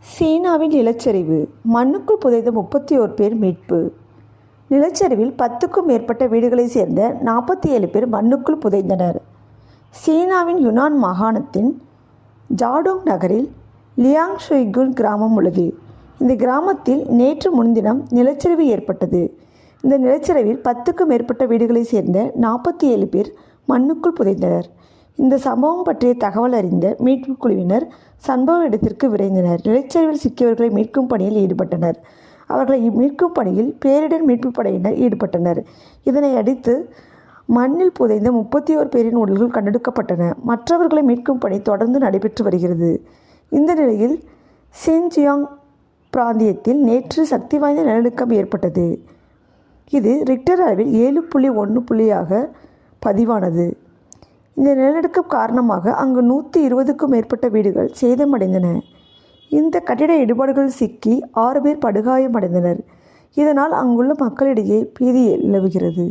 சீனாவின் நிலச்சரிவு. மண்ணுக்குள் புதைந்த முப்பத்தி ஓர் பேர் மீட்பு. நிலச்சரிவில் பத்துக்கும் மேற்பட்ட வீடுகளைச் சேர்ந்த நாற்பத்தி ஏழு பேர் மண்ணுக்குள் புதைந்தனர். சீனாவின் யுனான் மாகாணத்தின் ஜாடோங் நகரில் லியாங் ஷுய்குன் கிராமம் உள்ளது. இந்த கிராமத்தில் நேற்று முன்தினம் நிலச்சரிவு ஏற்பட்டது. இந்த நிலச்சரிவில் பத்துக்கும் மேற்பட்ட வீடுகளைச் சேர்ந்த நாற்பத்தி ஏழு பேர் மண்ணுக்குள் புதைந்தனர். இந்த சம்பவம் பற்றிய தகவல் அறிந்த மீட்பு குழுவினர் சம்பவ இடத்திற்கு விரைந்தனர். நிலச்சரிவில் சிக்கியவர்களை மீட்கும் பணியில் ஈடுபட்டனர். அவர்களை மீட்கும் பணியில் பேரிடர் மீட்புப் படையினர் ஈடுபட்டனர். இதனை அடித்து மண்ணில் புதைந்த முப்பத்தி ஓர் பேரின் உடல்கள் கண்டெடுக்கப்பட்டன. மற்றவர்களை மீட்கும் பணி தொடர்ந்து நடைபெற்று வருகிறது. இந்த நிலையில் சின்ஜியாங் பிராந்தியத்தில் நேற்று சக்தி வாய்ந்த நிலநடுக்கம் ஏற்பட்டது. இது ரிக்டர் அளவில் ஏழு புள்ளி ஒன்று புள்ளியாக பதிவானது. இந்த நிலநடுக்கம் காரணமாக அங்கு நூற்றி இருபதுக்கும் மேற்பட்ட வீடுகள் சேதமடைந்தன. இந்த கட்டிட இடிபாடுகள் சிக்கி ஆறு பேர் படுகாயமடைந்தனர். இதனால் அங்குள்ள மக்களிடையே பீதி நிலவுகிறது